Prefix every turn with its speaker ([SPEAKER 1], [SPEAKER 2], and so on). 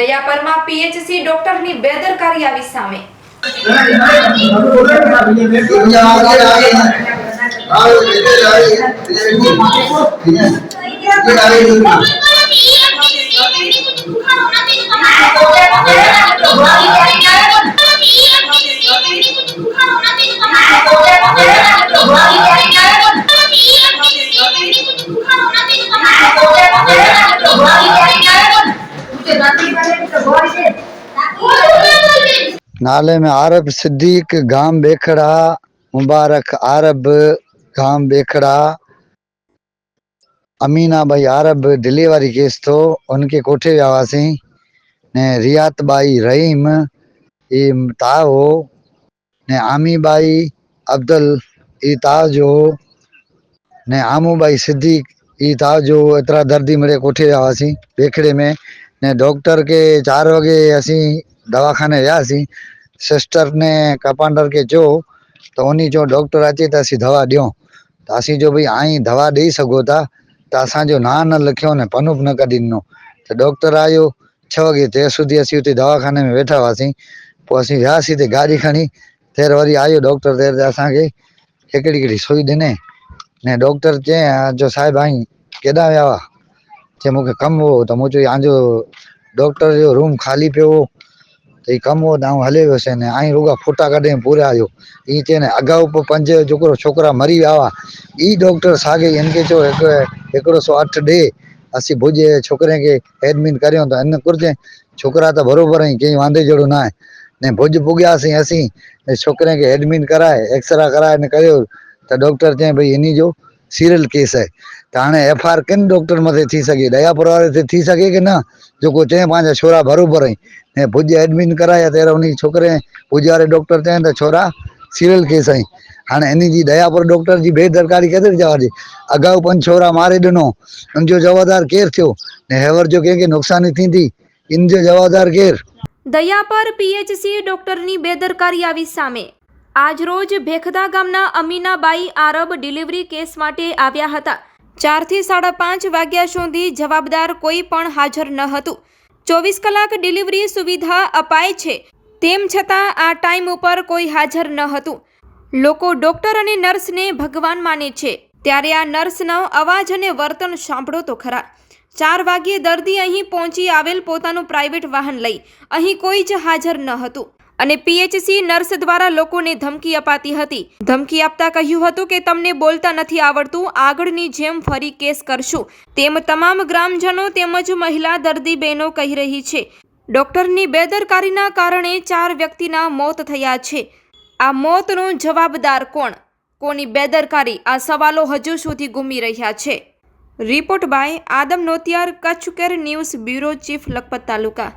[SPEAKER 1] દયાપરમાં PHC ડોક્ટરની બેદરકારી આવી સામે.
[SPEAKER 2] नाले में आरब सिद्दीक गांव बेखड़ा मुबारक आरब गांव बेखड़ा अमीनाबाई आरब डिलीवरी केस तो उनके कोठे विया हुआसीं ने रियातबाई रहीम ई ताव हो ने आमीबाई अब्दुल ई ताव जो हो ने आमूबाई सिद्दीक ई ताव जो हो एतिरा दर्दी मिड़े कोठे विया हुआसीं बेखड़े में ने डॉक्टर के चार वगे असीं दवाखाने वियासीं सिस्टर ने कंपाउंडर खे चयो त उनी चयो डॉक्टर अचे त असीं दवा ॾियूं त असीं चयो भई आई दवा ॾेई सघो था त असांजो नां न लिखियो ने पनुप न कढी ॾिनो त डॉक्टर आयो छह वॻे तेसि सूदी असीं उते दवाखाने में वेठा हुआसीं पोइ असीं वियासीं ते गाॾी खणी तेर वरी आयो डॉक्टर तेर त असांखे हिकिड़ी हिकिड़ी सुई ॾिने ने डॉक्टर चयईं जो साहिबु आई केॾां विया हुआ चई मूंखे कमु हो त मूं चयो तव्हांजो डॉक्टर जो रूम ख़ाली पियो हो તો એ કમોદ આવું હલેવ્યો છે ને અહીં રોગા ફોટા કાઢીને પૂરાયો એ તેને અગાઉ પંજે છોકરો છોકરા મરી આવા. એ ડૉક્ટર સાગે એમ કે છો એકડો સો આઠ ડે અસી ભુજે છોકરે કે એડમિટ કર્યો તો એને કરજે છોકરા તો બરોબર અહીં ક્યાંય વાંધે જોડું ના. ને ભુજ પૂગ્યા હશે હસી ને છોકરે કે એડમિટ કરાય એક્સરા કરાય ને કર્યો તો ડૉક્ટર ત્યાં ભાઈ એની જો સિરિયલ કેસ હે. તાણે એફઆર કેમ ડોક્ટર મથે થઈ શકે? દયા પરવારે થઈ શકે કે ના? જો કોઈ તે પાંચ છોરા બરોબર ને પૂજ્ય એડમિટ કરાયા ત્યારે ઉની છોકરે પૂજારે ડોક્ટર ત્યાં તો છોરા સિરિયલ કેસ અહીં અને એની જે દયા પર ડોક્ટર જે બેદરકારી કેદર જવા દે અગાઉ પણ છોરા મારી દનો. જો જવાદાર કેર થયો, ને હેવર જો કે નુકસાની થઈ હતી ઇનજો જવાદાર કેર. દયા
[SPEAKER 1] પર પીએચસી ડોક્ટરની બેદરકારી આવી સામે. આજરોજ ભેખદા ગામના અમીનાબાઈ આરબ ડિલિવરી કેસ માટે આવ્યા હતા. ચારથી સાડા પાંચ વાગ્યા સુધી જવાબદાર કોઈ પણ હાજર ન હતું. ચોવીસ કલાક ડિલિવરી સુવિધા અપાય છે. તેમ છતાં આ ટાઈમ ઉપર કોઈ હાજર ન હતું. લોકો ડોક્ટર અને નર્સને ભગવાન માને છે. ત્યારે આ નર્સનો અવાજ અને વર્તન સાંભળો તો ખરા. ચાર વાગ્યે દર્દી અહીં પહોંચી આવેલ પોતાનું પ્રાઇવેટ વાહન લઈ. અહીં કોઈ જ હાજર ન હતું. અને પીએચસી નર્સ દ્વારા લોકોને ધમકી અપાતી હતી. ધમકી આપતા કહ્યું હતું કે તમને બોલતા નથી આવડતું, આગળની જેમ ફરી કેસ કરશું. તેમ તમામ ગ્રામજનો તેમજ મહિલા દર્દી બહેનો કહી રહી છે. ડોક્ટરની બેદરકારીના કારણે ચાર વ્યક્તિના મોત થયા છે. આ મોતનો જવાબદાર કોણ? કોની બેદરકારી? આ સવાલો હજુ સુધી ગુમી રહ્યા છે. Report by Adam Notiyar, Kutch care news bureau chief Lakhpat taluka.